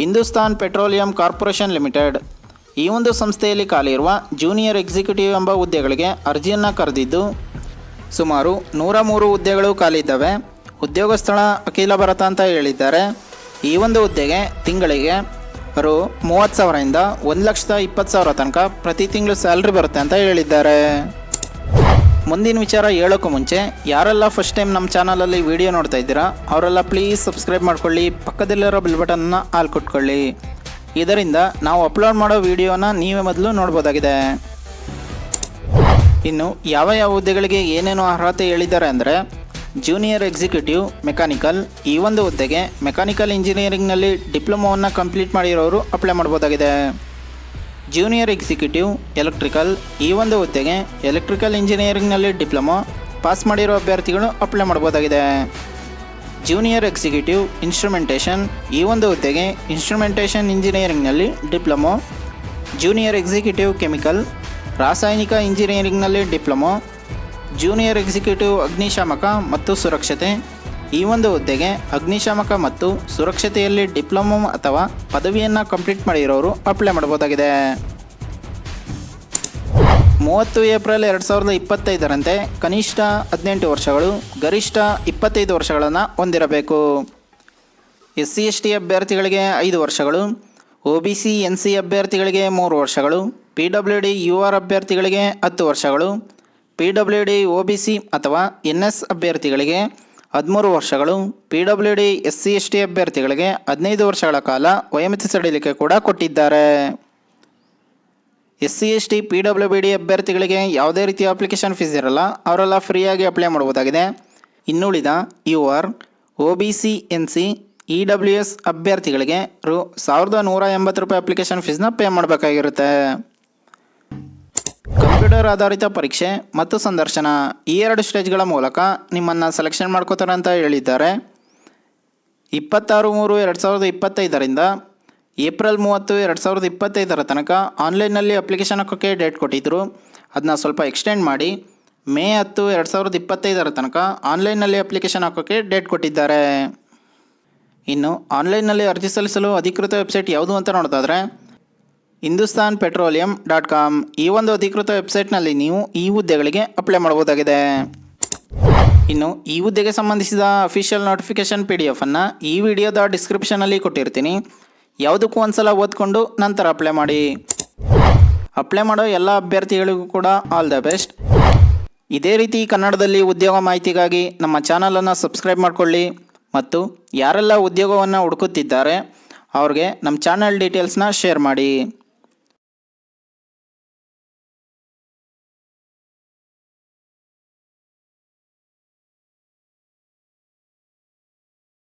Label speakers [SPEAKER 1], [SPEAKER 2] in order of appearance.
[SPEAKER 1] Hindustan petroleum corporation limited. ಈ ಒಂದು ಸಂಸ್ಥೆಯಲ್ಲಿ ಖಾಲಿಯಿರುವ ಜೂನಿಯರ್ ಎಕ್ಸಿಕ್ಯೂಟಿವ್ ಎಂಬ ಹುದ್ದೆಗಳಿಗೆ ಅರ್ಜಿಯನ್ನು ಕರೆದಿದ್ದು, ಸುಮಾರು ನೂರ ಮೂರು ಹುದ್ದೆಗಳು ಖಾಲಿದ್ದಾವೆ ಉದ್ಯೋಗ ಸ್ಥಳ ಅಖಿಲ ಭಾರತ ಅಂತ ಹೇಳಿದ್ದಾರೆ. ಈ ಒಂದು ಹುದ್ದೆಗೆ ತಿಂಗಳಿಗೆ ರು ಮೂವತ್ತು ಸಾವಿರದಿಂದ ಒಂದು ಲಕ್ಷದ ಇಪ್ಪತ್ತು ಸಾವಿರ ತನಕ ಪ್ರತಿ ತಿಂಗಳು ಸ್ಯಾಲ್ರಿ ಬರುತ್ತೆ ಅಂತ ಹೇಳಿದ್ದಾರೆ. ಮುಂದಿನ ವಿಚಾರ ಹೇಳೋಕ್ಕೂ ಮುಂಚೆ, ಯಾರೆಲ್ಲ ಫಸ್ಟ್ ಟೈಮ್ ನಮ್ಮ ಚಾನಲಲ್ಲಿ ವಿಡಿಯೋ ನೋಡ್ತಾ ಇದ್ದೀರಾ, ಅವರೆಲ್ಲ ಪ್ಲೀಸ್ ಸಬ್ಸ್ಕ್ರೈಬ್ ಮಾಡ್ಕೊಳ್ಳಿ, ಪಕ್ಕದಲ್ಲಿರೋ ಬಿಲ್ ಬಟನ್ನ ಆಲ್ ಕೊಟ್ಕೊಳ್ಳಿ. ಇದರಿಂದ ನಾವು ಅಪ್ಲೋಡ್ ಮಾಡೋ ವಿಡಿಯೋನ ನೀವೇ ಮೊದಲು ನೋಡ್ಬೋದಾಗಿದೆ. ಇನ್ನು ಯಾವ ಯಾವ ಹುದ್ದೆಗಳಿಗೆ ಏನೇನು ಅರ್ಹತೆ ಹೇಳಿದ್ದಾರೆ ಅಂದರೆ ಜೂನಿಯರ್ ಎಕ್ಸಿಕ್ಯೂಟಿವ್ ಮೆಕ್ಯಾನಿಕಲ್ ಈ ಒಂದು ಹುದ್ದೆಗೆ ಮೆಕ್ಯಾನಿಕಲ್ ಇಂಜಿನಿಯರಿಂಗ್ನಲ್ಲಿ ಡಿಪ್ಲೊಮೋವನ್ನು ಕಂಪ್ಲೀಟ್ ಮಾಡಿರೋರು ಅಪ್ಲೈ ಮಾಡ್ಬೋದಾಗಿದೆ. ಜೂನಿಯರ್ ಎಕ್ಸಿಕ್ಯೂಟಿವ್ ಎಲೆಕ್ಟ್ರಿಕಲ್ ಈ ಒಂದು ಹುದ್ದೆಗೆ ಎಲೆಕ್ಟ್ರಿಕಲ್ ಇಂಜಿನಿಯರಿಂಗ್ನಲ್ಲಿ ಡಿಪ್ಲೊಮೊ, ಪಾಸ್ ಮಾಡಿರೋ ಅಭ್ಯರ್ಥಿಗಳು ಅಪ್ಲೈ ಮಾಡ್ಬೋದಾಗಿದೆ. ಜೂನಿಯರ್ ಎಕ್ಸಿಕ್ಯೂಟಿವ್ ಇನ್ಸ್ಟ್ರುಮೆಂಟೇಷನ್ ಈ ಒಂದು ಹುದ್ದೆಗೆ ಇನ್ಸ್ಟ್ರೂಮೆಂಟೇಷನ್ ಇಂಜಿನಿಯರಿಂಗ್ನಲ್ಲಿ ಡಿಪ್ಲೊಮೊ ಜೂನಿಯರ್ ಎಕ್ಸಿಕ್ಯೂಟಿವ್ ಕೆಮಿಕಲ್ ರಾಸಾಯನಿಕ ಇಂಜಿನಿಯರಿಂಗ್ನಲ್ಲಿ ಡಿಪ್ಲೊಮೊ ಜೂನಿಯರ್ ಎಕ್ಸಿಕ್ಯೂಟಿವ್ ಅಗ್ನಿಶಾಮಕ ಮತ್ತು ಸುರಕ್ಷತೆ. ಈ ಒಂದು ಹುದ್ದೆಗೆ ಅಗ್ನಿಶಾಮಕ ಮತ್ತು ಸುರಕ್ಷತೆಯಲ್ಲಿ ಡಿಪ್ಲೊಮೊ ಅಥವಾ ಪದವಿಯನ್ನು ಕಂಪ್ಲೀಟ್ ಮಾಡಿರೋರು ಅಪ್ಲೈ ಮಾಡಬಹುದಾಗಿದೆ ಮೂವತ್ತು ಏಪ್ರಿಲ್ ಎರಡು ಸಾವಿರದ ಇಪ್ಪತ್ತೈದರಂತೆ ಕನಿಷ್ಠ ಹದಿನೆಂಟು ವರ್ಷಗಳು, ಗರಿಷ್ಠ ಇಪ್ಪತ್ತೈದು ವರ್ಷಗಳನ್ನು ಹೊಂದಿರಬೇಕು. ಎಸ್ ಸಿ ಎಸ್ ಟಿ ಅಭ್ಯರ್ಥಿಗಳಿಗೆ ಐದು ವರ್ಷಗಳು, O B C, N C ಅಭ್ಯರ್ಥಿಗಳಿಗೆ ಮೂರು ವರ್ಷಗಳು, P W D, U R ಅಭ್ಯರ್ಥಿಗಳಿಗೆ ಹತ್ತು ವರ್ಷಗಳು, P W D, O B C ಅಥವಾ ಎನ್ ಎಸ್ ಅಭ್ಯರ್ಥಿಗಳಿಗೆ ಹದಿಮೂರು ವರ್ಷಗಳು P W D S C S T ಅಭ್ಯರ್ಥಿಗಳಿಗೆ ಹದಿನೈದು ವರ್ಷಗಳ ಕಾಲ ವಯೋಮಿತಿ ಸಡಿಲಿಕೆ ಕೂಡ ಕೊಟ್ಟಿದ್ದಾರೆ. S C S T P W B D ಅಭ್ಯರ್ಥಿಗಳಿಗೆ ಯಾವುದೇ ರೀತಿಯ ಅಪ್ಲಿಕೇಶನ್ ಫೀಸ್ ಇರಲ್ಲ, ಅವರೆಲ್ಲ ಫ್ರೀಯಾಗಿ ಅಪ್ಲೈ ಮಾಡಬಹುದಾಗಿದೆ. ಇನ್ನುಳಿದ U R O B C N C E W S ಅಭ್ಯರ್ಥಿಗಳಿಗೆ ರು ಸಾವಿರದ ನೂರ ಎಂಬತ್ತು ರೂಪಾಯಿ ಅಪ್ಲಿಕೇಶನ್ ಫೀಸ್ನ ಪೇ ಮಾಡಬೇಕಾಗಿರುತ್ತೆ. ಕಂಪ್ಯೂಟರ್ ಆಧಾರಿತ ಪರೀಕ್ಷೆ ಮತ್ತು ಸಂದರ್ಶನ ಈ ಎರಡು ಸ್ಟೇಜ್ಗಳ ಮೂಲಕ ನಿಮ್ಮನ್ನು ಸೆಲೆಕ್ಷನ್ ಮಾಡ್ಕೋತಾರೆ ಅಂತ ಹೇಳಿದ್ದಾರೆ. ಇಪ್ಪತ್ತಾರು ಮೂರು ಎರಡು ಸಾವಿರದ ಇಪ್ಪತ್ತೈದರಿಂದ ಏಪ್ರಿಲ್ ಮೂವತ್ತು ಎರಡು ಸಾವಿರದ ಇಪ್ಪತ್ತೈದರ ತನಕ ಆನ್ಲೈನ್ನಲ್ಲಿ ಅಪ್ಲಿಕೇಶನ್ ಹಾಕೋಕ್ಕೆ ಡೇಟ್ ಕೊಟ್ಟಿದ್ದರು ಅದನ್ನ ಸ್ವಲ್ಪ ಎಕ್ಸ್ಟೆಂಡ್ ಮಾಡಿ ಮೇ ಹತ್ತು ಎರಡು ಸಾವಿರದ ಇಪ್ಪತ್ತೈದರ ತನಕ ಆನ್ಲೈನ್ನಲ್ಲಿ ಅಪ್ಲಿಕೇಶನ್ ಹಾಕೋಕ್ಕೆ ಡೇಟ್ ಕೊಟ್ಟಿದ್ದಾರೆ. ಇನ್ನು ಆನ್ಲೈನ್ನಲ್ಲಿ ಅರ್ಜಿ ಸಲ್ಲಿಸಲು ಅಧಿಕೃತ ವೆಬ್ಸೈಟ್ ಯಾವುದು ಅಂತ ನೋಡೋದಾದರೆ ಹಿಂದೂಸ್ತಾನ್ ಪೆಟ್ರೋಲಿಯಂ ಡಾಟ್ ಕಾಮ್ ಈ ಒಂದು ಅಧಿಕೃತ ವೆಬ್ಸೈಟ್ನಲ್ಲಿ ನೀವು ಈ ಹುದ್ದೆಗಳಿಗೆ ಅಪ್ಲೈ ಮಾಡಬಹುದಾಗಿದೆ. ಇನ್ನು ಈ ಹುದ್ದೆಗೆ ಸಂಬಂಧಿಸಿದ ಅಫಿಷಿಯಲ್ ನೋಟಿಫಿಕೇಶನ್ ಪಿ ಡಿ ಎಫನ್ನು ಈ ವಿಡಿಯೋದ ಡಿಸ್ಕ್ರಿಪ್ಷನಲ್ಲಿ ಕೊಟ್ಟಿರ್ತೀನಿ. ಯಾವುದಕ್ಕೂ ಒಂದ್ಸಲ ಓದ್ಕೊಂಡು ನಂತರ ಅಪ್ಲೈ ಮಾಡಿ. ಅಪ್ಲೈ ಮಾಡೋ ಎಲ್ಲ ಅಭ್ಯರ್ಥಿಗಳಿಗೂ ಕೂಡ ಆಲ್ ದ ಬೆಸ್ಟ್. ಇದೇ ರೀತಿ ಕನ್ನಡದಲ್ಲಿ ಉದ್ಯೋಗ ಮಾಹಿತಿಗಾಗಿ ನಮ್ಮ ಚಾನಲನ್ನು ಸಬ್ಸ್ಕ್ರೈಬ್ ಮಾಡಿಕೊಳ್ಳಿ. ಮತ್ತು ಯಾರೆಲ್ಲ ಉದ್ಯೋಗವನ್ನು ಹುಡುಕುತ್ತಿದ್ದಾರೆ, ಅವ್ರಿಗೆ ನಮ್ಮ ಚಾನಲ್ ಡೀಟೇಲ್ಸ್ನ ಶೇರ್ ಮಾಡಿ.